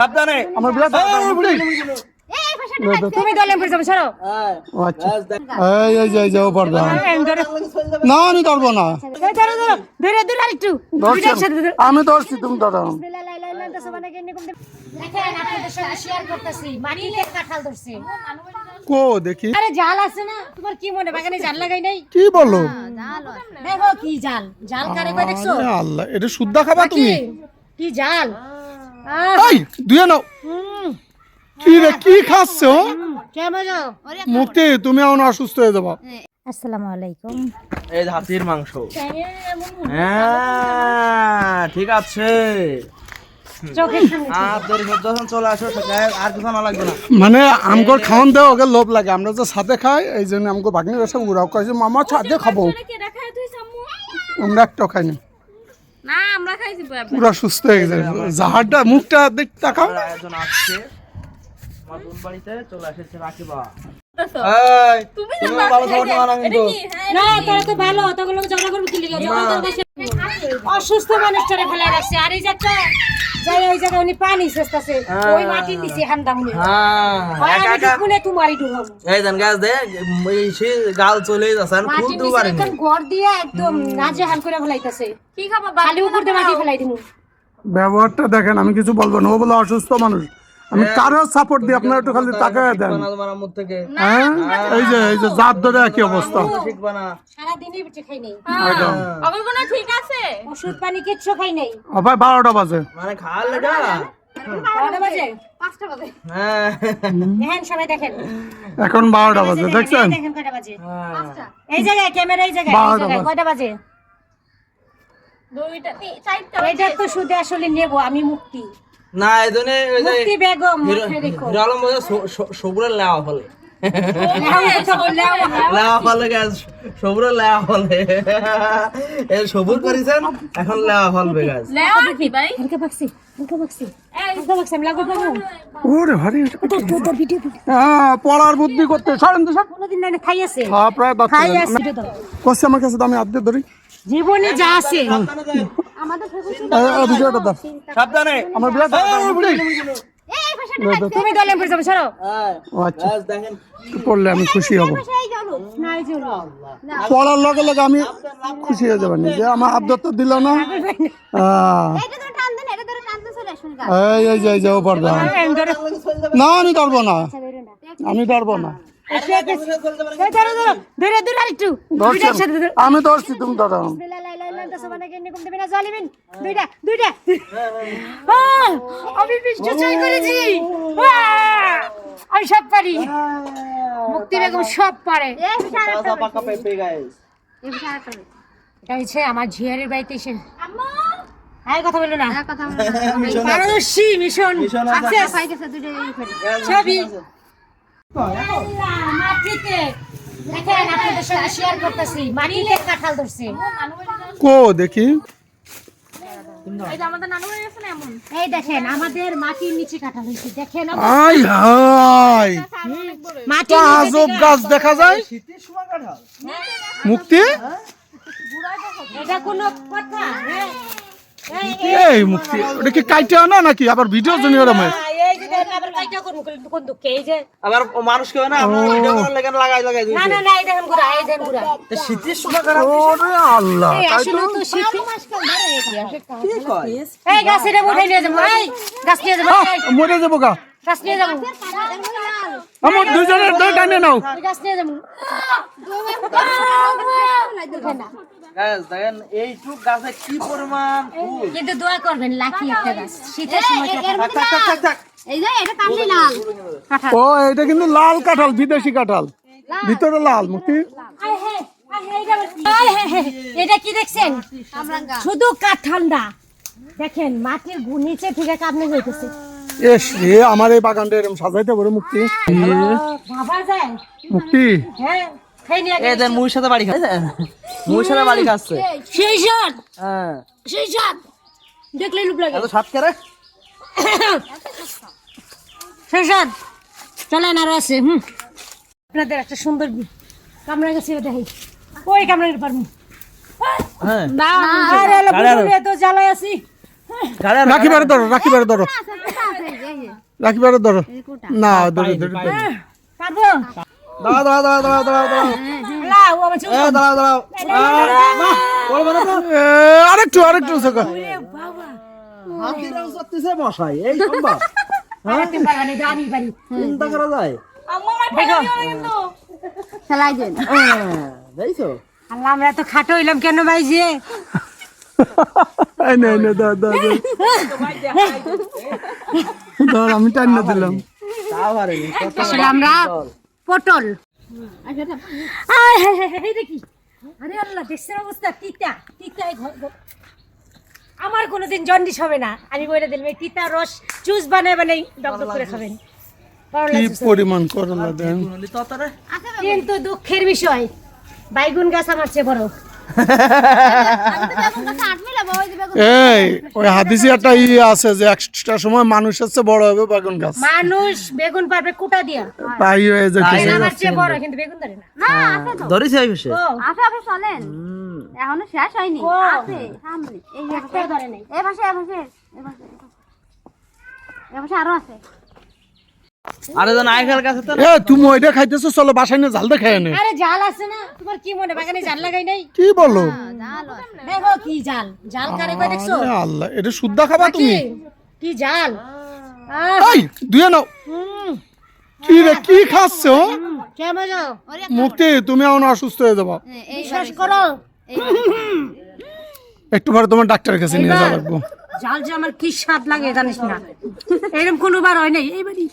সাবধানে আমার বিরাট তুমি দলে পড়ে যাবে সরো। আচ্ছা। এই এই যে এই যে না আমি ধরবো না। এই ধরো ধরো। ধরে ধরে আরেকটু। ধরছি। আমি। তুমি ধরো। কো দেখি। আরে জাল আছে না? তোমার কি মনে বাগানে জাল লাগাই নাই? কি বলো? দেখো কি জাল। জাল কারে কই দেখছ? আল্লাহ এটা শুদ্ধা খাবা কি তুমি? কি জাল? এই দুয়ে নাও কি রে কি খাচ্ছে মুক্তি তুমি এখন অসুস্থ হয়ে যাবা আসসালামু আলাইকুম এই হাতির মাংস হ্যাঁ ঠিক আছে আর তোর চলে আসো আর কিছু না মানে আমগো খাওয়ান দেওয়া ওকে লোভ লাগে আমরা তো সাথে খাই এই জন্য আমগো বাগনি এসে উড়াও কয়েছে মামা সাথে খাব আমরা একটা খাইনি না আমরা খাইছি পুরা সুস্থ হয়ে গেছে। জাহারটা মুখটা দেখ তাকাও একজন আসছে। আমার বোন বাড়িতে চলে এসেছে রাখিবা তুমি ভালো খবর না তোরা তো ভালো তখন লোক ঝগড়া করবি কি লিগে? অসুস্থ মানুষটারে ফেলে রাখছে। আর এই যাচ্ছে যাই ওই জায়গায় উনি পানি শেষতাছে ওই মাটির নিচে হান্দা মুনে হ্যাঁ। হয় তোমারই ডুবাবো এই গাছ দে এই সে গাল চলে যাচ্ছে আর পারেনি। একদম ঘর দিয়ে একদম নাজে হাল করে ফেলাইতাছে। কি খাবা বালি উপর দিয়ে মাটি ফেলাই দিমু। ব্যবহারটা দেখেন আমি কিছু বলব না। ও বলে অসুস্থ মানুষ। আমি কারও সাপোর্ট দিই আপনারা একটু খালি তাকায় দেন। হ্যাঁ এই যে এই যে জাত ধরে একই অবস্থা। আবার বারোটা বাজে। মানে হ্যাঁ। এখন বারোটা বাজে দেখছেন? দেখেন কটা বাজে? হ্যাঁ। এই জায়গায় ক্যামেরা এই জায়গায়। কয়টা বাজে? দুইটা এটা তো শুধু আসলে নেব আমি মুক্তি। না ওই যে বলে সবুরের লেওয়া ফলে লেওয়া ফলে গাছ সবুরের লেওয়া ফলে এই সবুর করেছেন এখন লেওয়া ফলবে গাছ কি ভাই? হালকা হালকা হ্যাঁ পড়ার বুদ্ধি করতে। সরেন তো সব হ্যাঁ প্রায় আমার কাছে আমি আদ্যে ধরি। জীবনে যা আছে। ভিডিওটা দাও। সাবধানে আমার বিরাট তুমি দলে পড়ে যাবে সরো। আচ্ছা। গাছ দেখেন। একটু পড়লে আমি খুশি হব। পড়ার লগে লগে আমি খুশি হয়ে যাবেন। যে আমার আদ্য তো দিল না। এই যে ধরো। না আমি ধরবো না। আমি ধরবো না। আমি ধরছি তুমি ধরো। দুইটা দুইটা। আহ, আমি সব পারি। মুক্তি বেগম সব পারে। এটা হচ্ছে আমার ঝিয়ারের বাড়িতে এসে। হ্যাঁ কথা বলো না। পারদর্শী মিশন। সাকসেস দেখেন আপনাদের সঙ্গে শেয়ার করতেছি মাটিতে কাঁঠাল ধরছে কো দেখি? এই দেখেন আমাদের মাটির নিচে কাঁঠাল হয়েছে দেখেন আই হাই মাটির আজব গাছ। দেখা যায়? মুক্তি? এটা কোনো কথা? এই- মুক্তি। ওটা কি কাইটে আনা নাকি? আবার ভিডিও জন্য আবার কাইটা করব কোন দুঃখে? এই যে আবার মানুষ কেউ না আপনার ভিডিও করার লেগে লাগাই লাগাই দিয়েছে না না এই দেখেন ঘুরা এই দেখেন ঘুরা তো শীতের সময় খারাপ ওরে আল্লাহ তাই তো? তো শীত কি কয়? এই গাছ এটা উঠে নিয়ে যাব এই গাছ নিয়ে যাব মরে যাব গা। গাছ নিয়ে যাব। আমার দুজনের দুই টানে নাও। গাছ নিয়ে যাব। গাছ দেখেন এইটুক গাছে কি পরিমাণ কিন্তু দোয়া করবেন লাকি একটা গাছ। শীতের সময় থাক থাক থাক। ও এটা কিন্তু লাল কাঁঠাল বিদেশি কাঁঠাল। ভিতরে লাল মুক্তি। এটা কি দেখছেন? শুধু কাঠঠান্ডা। দেখেন মাটির গু- নিচে থেকে কামনে হইতেছে। এস রে আমার এই বাগানটা এরকম সাজাইতে পারে মুক্তি। মুক্তি। হ্যাঁ মুইর সাথে বাড়ি খাচ্ছে। মুইর সাথে বাড়ি খাচ্ছে। সেই সাত হ্যাঁ। সেই সাত দেখলেই লুপ লাগে। এত সাত করে চলেন আরও আছে হুম আপনাদের একটা সুন্দর কামরা গেছে দেখাই ওই কামরা পারব হ্যাঁ না আরে হলো আরে, আরে। বুড়ুলে তো জ্বালায় আছি গাড়ি রাখি বারে ধরো রাখি বারে ধরো রাখি বারে ধরো না ধরে ধরে। পারব দাঁড়াও দাঁড়াও দাঁড়াও দাঁড়াও দাঁড়াও দাঁড়াও দাঁড়াও দাঁড়াও আরেকটু আরেকটু এই সম্ভব? চিন্তা করা যায়? হ্যাঁ, দেখছ? আল্লাহ আমরা তো খাটো হইলাম কেন ভাই যে? নে নে। আমি টাইম না দিলাম। আসলে আমরা পটল। হায় হায় হায়, আরে আল্লাহ দেশের অবস্থা তিতা। তিতা আমার কোনোদিন জন্ডিস হবে না। আমি বলে দিলাম এই তিতা রস জুস বানায় বানাই ডক ডক করে খাবেন। কি পরিমাণ করলা দেন? তো কিন্তু দুঃখের বিষয় বাইগুন গাছ আমার চেয়ে বড়। এই ওই হাদিসি একটা ই আছে যে একটা সময় মানুষ হচ্ছে বড় হবে বাগুন গাছ। মানুষ বেগুন পারবে কুটা দিয়া। তাই হয়ে আমার চেয়ে বড় কিন্তু বেগুন ধরে না। ধরেছে এই বিষয়ে? ও আসো আপনি চলেন। এখনও শেষ হয়নি। আছে সামনে। এই যে একটাও ধরে নাই। এ পাশে এ পাশে এ পাশে। এ পাশে আরও আছে। আরে তো নারকেল গাছে তো এ তুমি ওইটা খাইতেছো চলো বাসায় ঝালটা খেয়ে নে আরে জাল আছে না? তোমার কি মনে? বাগানে জাল লাগাই নাই? কি বলো? দেখো কি জাল জাল কারে কই দেখছ? আল্লাহ এটা শুদ্ধ খাবা তুমি? কি জাল এই ধুয়ে নাও। কি রে কি খাচ্ছ? কেমন যাও মুক্তি তুমি এখন অসুস্থ হয়ে যাব। বিশ্বাস করো। একটু পরে তোমার ডাক্তারের কাছে নিয়ে যাওয়া লাগবো। জাল যে আমার কি স্বাদ লাগে জানিস না। এরকম কোনোবার হয় নাই। এইবারই